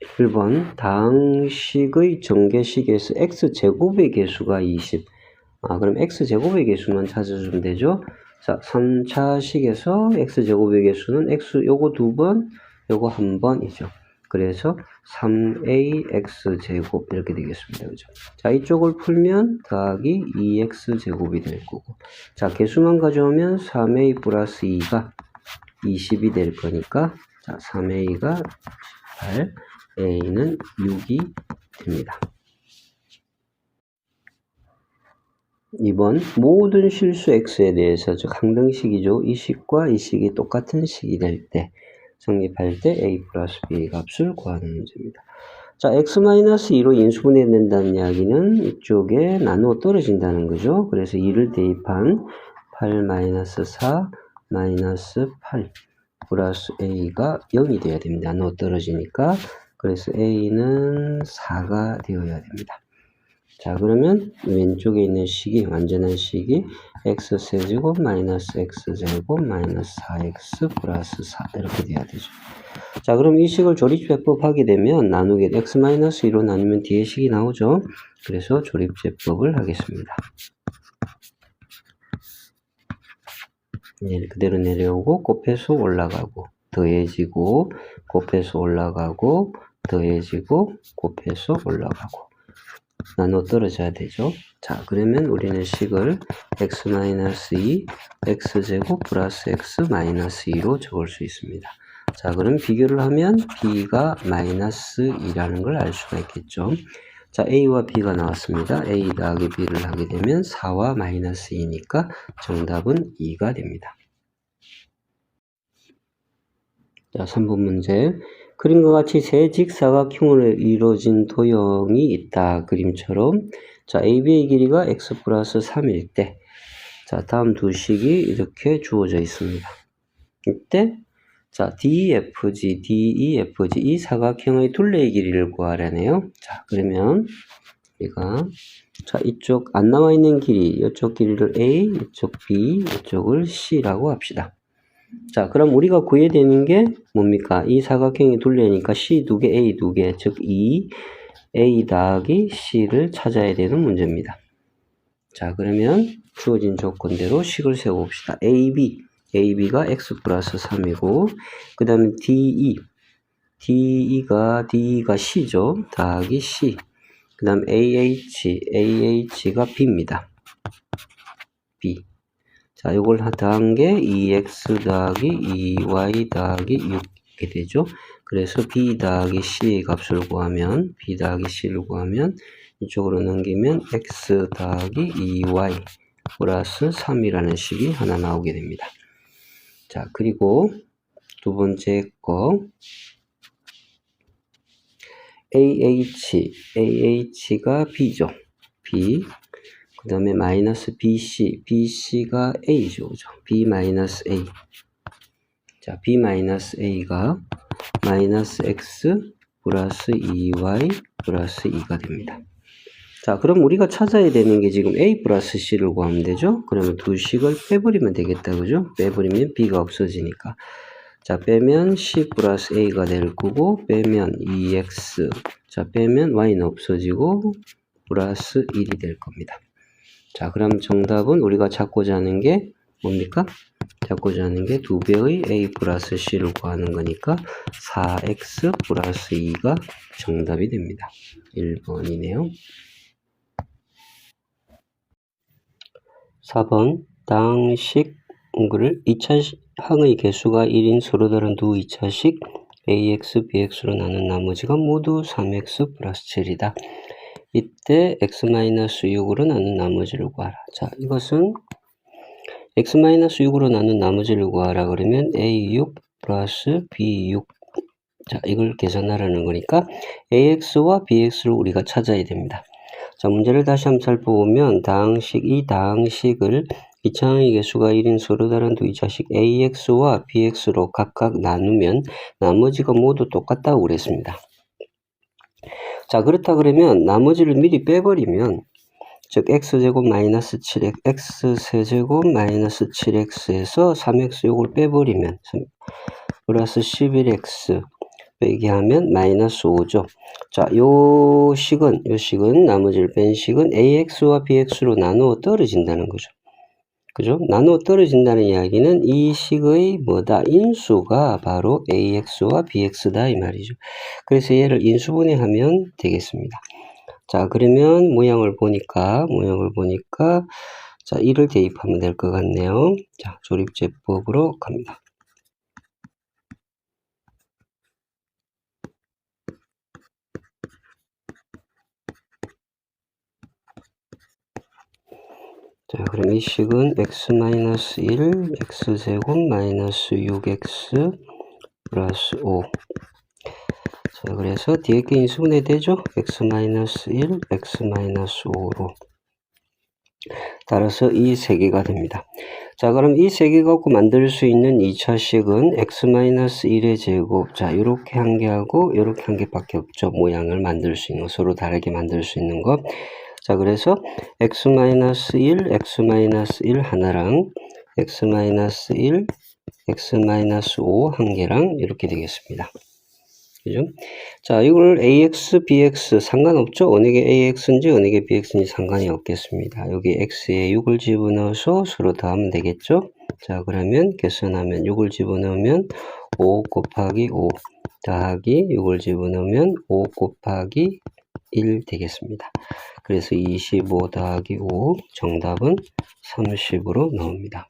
1번 당식의 전개식에서 x제곱의 개수가 20. 아, 그럼 x제곱의 개수만 찾아주면 되죠. 자, 3차 식에서 x제곱의 개수는 x 요거 두 번, 요거 한 번이죠. 그래서 3ax제곱 이렇게 되겠습니다. 그죠? 자, 이쪽을 풀면 더하기 2x제곱이 될 거고. 자, 개수만 가져오면 3a 플러스 2가 20이 될 거니까 자, 3a가 8, a는 6이 됩니다. 2번 모든 실수 x에 대해서 즉 항등식이죠. 이 식과 이 식이 똑같은 식이 될 때 성립할 때 a 플러스 b 값을 구하는 문제입니다. 자, x-2로 인수분해된다는 이야기는 이쪽에 나누어 떨어진다는 거죠. 그래서 2를 대입한 8-4 마이너스 8 플러스 a가 0이 되어야 됩니다. 나누어 떨어지니까 그래서 a는 4가 되어야 됩니다. 자 그러면 왼쪽에 있는 식이 완전한 식이 x세제곱 마이너스 x제곱 마이너스 4x 플러스 4 이렇게 돼야 되죠. 자 그럼 이 식을 조립제법 하게 되면 나누기 x 마이너스 2로 나누면 뒤에 식이 나오죠. 그래서 조립제법을 하겠습니다. 네, 그대로 내려오고 곱해서 올라가고 더해지고 곱해서 올라가고 더해지고 곱해서 올라가고 나눠 떨어져야 되죠. 자, 그러면 우리는 식을 x-2 x제곱 플러스 x-2로 적을 수 있습니다. 자, 그럼 비교를 하면 b가 마이너스 2라는 걸 알 수가 있겠죠. 자, a와 b가 나왔습니다. a 더하기 b를 하게 되면 4와 마이너스 2니까 정답은 2가 됩니다. 자, 3번 문제. 그림과 같이 세 직사각형으로 이루어진 도형이 있다. 그림처럼. 자, AB의 길이가 x 플러스 3일 때. 자, 다음 두 식이 이렇게 주어져 있습니다. 이때, 자, DFG, DEFG, 이 사각형의 둘레의 길이를 구하라네요. 자, 그러면, 우리가, 자, 이쪽 안 나와 있는 길이, 이쪽 길이를 A, 이쪽 B, 이쪽을 C라고 합시다. 자, 그럼 우리가 구해야 되는 게 뭡니까? 이 사각형이 둘레니까 C 두 개, A 두 개, 즉 2, A 더하기 C를 찾아야 되는 문제입니다. 자, 그러면 주어진 조건대로 식을 세워봅시다. AB, AB가 X 플러스 3이고, 그 다음에 DE, DE가, DE가 C죠. 더하기 C. 그 다음 AH, AH가 B입니다. B. 자, 이걸 더한 게 2x 더하기 2y 더하기 6이 되죠. 그래서 b 더하기 c 값을 구하면 b 더하기 c를 구하면 이쪽으로 넘기면 x 더하기 2y 플러스 3이라는 식이 하나 나오게 됩니다. 자, 그리고 두 번째 거 AH, AH가 B죠. B. 그 다음에 마이너스 BC, BC가 A죠. 그죠? B 마이너스 A. 자, B 마이너스 A가 마이너스 X 플러스 2Y 플러스 2가 됩니다. 자, 그럼 우리가 찾아야 되는 게 지금 A 플러스 C를 구하면 되죠? 그러면 두 식을 빼버리면 되겠다. 그죠? 빼버리면 B가 없어지니까. 자, 빼면 C 플러스 A가 될 거고, 빼면 2X. 자, 빼면 Y는 없어지고, 플러스 1이 될 겁니다. 자, 그럼 정답은 우리가 찾고자 하는 게 뭡니까? 찾고자 하는 게 두 배의 a 플러스 c를 구하는 거니까 4x 플러스 2가 정답이 됩니다. 1번이네요. 4번 당식 을 2차 항의 개수가 1인 서로 다른 두 2차식 ax, bx로 나눈 나머지가 모두 3x 플러스 7이다. 이때 x-6으로 나눈 나머지를 구하라. 자, 이것은 x-6으로 나눈 나머지를 구하라 그러면 a6 플러스 b6 자, 이걸 계산하라는 거니까 ax와 bx를 우리가 찾아야 됩니다. 자, 문제를 다시 한번 살펴보면 당식, 이 당식을 이차항의 개수가 1인 서로 다른 두 이차식 ax와 bx로 각각 나누면 나머지가 모두 똑같다고 그랬습니다. 자 그렇다 그러면 나머지를 미리 빼버리면 즉 x제곱 마이너스 7x x세제곱 마이너스 7x에서 3x 요걸 빼버리면 플러스 11x 빼기 하면 마이너스 5죠. 자, 요 식은, 요 식은, 나머지를 뺀 식은 AX와 BX로 나누어 떨어진다는 거죠. 그죠? 나누어 떨어진다는 이야기는 이 식의 뭐다? 인수가 바로 AX와 BX다 이 말이죠. 그래서 얘를 인수분해하면 되겠습니다. 자, 그러면 모양을 보니까, 모양을 보니까, 자, 1을 대입하면 될 것 같네요. 자, 조립제법으로 갑니다. 자, 그럼 이 식은 x-1, x제곱 마이너스 6x 플러스 5. 자, 그래서 뒤에 게 인수분해 되죠? x-1, x-5로. 따라서 이 세 개가 됩니다. 자, 그럼 이 세 개 갖고 만들 수 있는 2차식은 x-1의 제곱. 자, 요렇게 한 개하고 요렇게 한 개밖에 없죠. 모양을 만들 수 있는 거, 서로 다르게 만들 수 있는 거. 자, 그래서 x-1, x-1 하나랑 x-1, x-5 한 개랑 이렇게 되겠습니다. 그죠? 자, 이걸 ax, bx 상관없죠? 어느 게 ax인지 어느 게 bx인지 상관이 없겠습니다. 여기 x에 6을 집어넣어서 서로 더하면 되겠죠? 자, 그러면 계산하면 6을 집어넣으면 5 곱하기 5 더하기 6을 집어넣으면 5 곱하기 1 되겠습니다. 그래서 25 더하기 5 정답은 30으로 나옵니다.